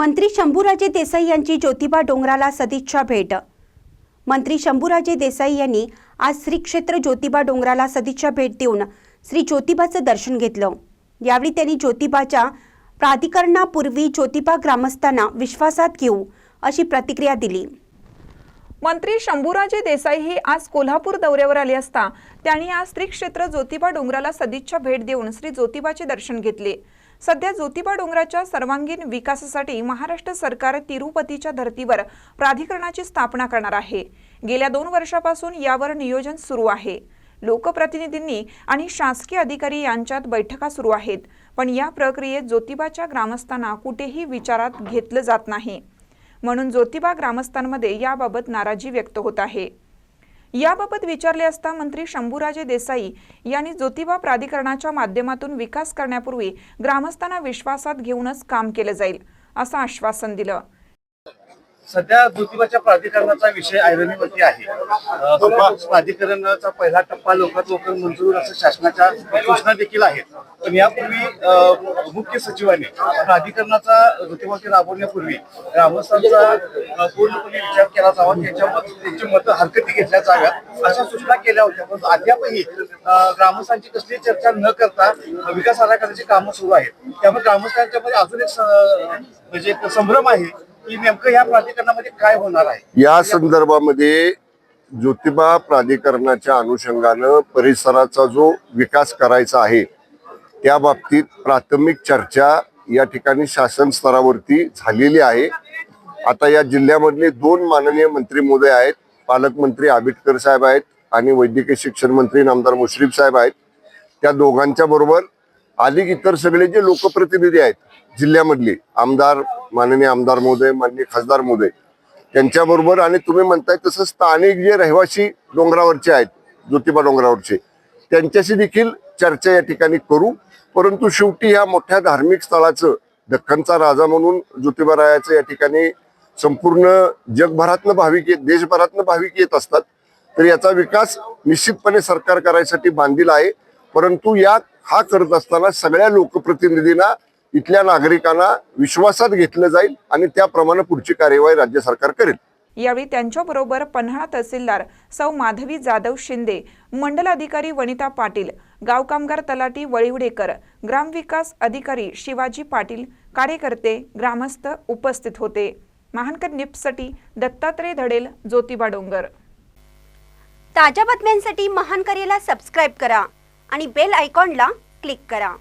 मंत्री शंभूराजे देसाई यांची ज्योतिबा डोंगराला सदिच्छा भेट. मंत्री शंभूराजे देसाई यांनी आज श्री क्षेत्र ज्योतिबा डोंगराला सदिच्छा भेट देऊन श्री ज्योतिबाचं दर्शन घेतलं. यावेळी त्यांनी ज्योतिबाच्या प्राधिकरणापूर्वी ज्योतिबा ग्रामस्थांना विश्वासात घेऊ अशी प्रतिक्रिया दिली. मंत्री शंभूराजे देसाई हे आज कोल्हापूर दौऱ्यावर आले असता त्यांनी आज श्री क्षेत्र ज्योतिबा डोंगराला सदिच्छा भेट देऊन श्री ज्योतिबाचे दर्शन घेतले. सध्या ज्योतिबा डोंगराच्या सर्वांगीण विकासासाठी महाराष्ट्र सरकार तिरुपतीच्या धर्तीवर प्राधिकरणाची स्थापना करणार आहे. गेल्या दोन वर्षापासून यावर नियोजन सुरू आहे. लोकप्रतिनिधींनी आणि शासकीय अधिकारी यांच्यात बैठका सुरू आहेत. पण या प्रक्रियेत ज्योतिबाच्या ग्रामस्थांना कुठेही विचारात घेतलं जात नाही. म्हणून ज्योतिबा ग्रामस्थांमध्ये याबाबत नाराजी व्यक्त होत आहे. याबाबत विचारले असता मंत्री शंभूराजे देसाई यांनी ज्योतिबा प्राधिकरणाच्या माध्यमातून विकास करण्यापूर्वी ग्रामस्थांना विश्वासात घेऊनच काम केलं जाईल असं आश्वासन दिलं. सध्या ज्योतिबाच्या प्राधिकरणाचा विषय ऐरणीवरती आहे. प्राधिकरणाचा पहिला टप्पा लोकात लोक मंजूर असं शासनाच्या सूचना देखील आहेत. पण यापूर्वी मुख्य सचिवांनी प्राधिकरणाचा ज्योतिबाकी राबवण्यापूर्वी ग्रामस्थांचा पूर्णपणे विचार केला जावा त्यांच्या मत त्यांची मतं हरकती घेतल्या जाव्यात अशा सूचना केल्या होत्या. पण अद्यापही ग्रामस्थांची कसली चर्चा न करता विकास आराखड्याची कामं सुरू आहेत. त्यामुळे ग्रामस्थांच्या मध्ये अजून एक म्हणजे संभ्रम आहे. की नेमकं या प्राधिकरणामध्ये काय होणार आहे? या संदर्भामध्ये ज्योतिबा प्राधिकरणाच्या अनुषंगानं परिसराचा जो विकास करायचा आहे त्या बाबतीत प्राथमिक चर्चा या ठिकाणी शासन स्तरावरती झालेली आहे. आता या जिल्ह्यामधले दोन माननीय मंत्री मोदय आहेत पालकमंत्री आबिटकर साहेब आहेत आणि वैद्यकीय शिक्षण मंत्री नामदार मुश्रीफ साहेब आहेत. त्या दोघांच्या बरोबर अधिक इतर सगळे जे लोकप्रतिनिधी आहेत जिल्ह्यामधले आमदार माननीय आमदार महोदय माननीय खासदार महोदय त्यांच्याबरोबर आणि तुम्ही म्हणताय तसं स्थानिक जे रहिवासी डोंगरावरचे आहेत ज्योतिबा डोंगरावरचे त्यांच्याशी देखील चर्चा या ठिकाणी करू. परंतु शेवटी ह्या मोठ्या धार्मिक स्थळाचं दख्खनचा राजा म्हणून ज्योतिबा रायाचं या ठिकाणी संपूर्ण जगभरातनं भाविक येत देशभरातनं भाविक येत असतात. तर याचा विकास निश्चितपणे सरकार करायसाठी बांधील आहे. परंतु या हा करत असताना सगळ्या लोकप्रतिनिधींना इथल्या नागरिकांना विश्वासात घेतलं जाईल आणि त्याप्रमाणे पुढची कार्यवाही राज्य सरकार करेल. यावेळी त्यांच्याबरोबर पन्हाळा तहसीलदार सौ माधवी जाधव शिंदे मंडल अधिकारी वनिता पाटील गाव कामगार तलाटी वळिवडेकर ग्रामविकास अधिकारी शिवाजी पाटील कार्यकर्ते ग्रामस्थ उपस्थित होते. महानकर निप्ससाठी दत्तात्रय धडेल ज्योतिबा डोंगर. ताज्या बातम्यांसाठी महान करेला सबस्क्राईब करा आणि बेल आयकॉनला क्लिक करा.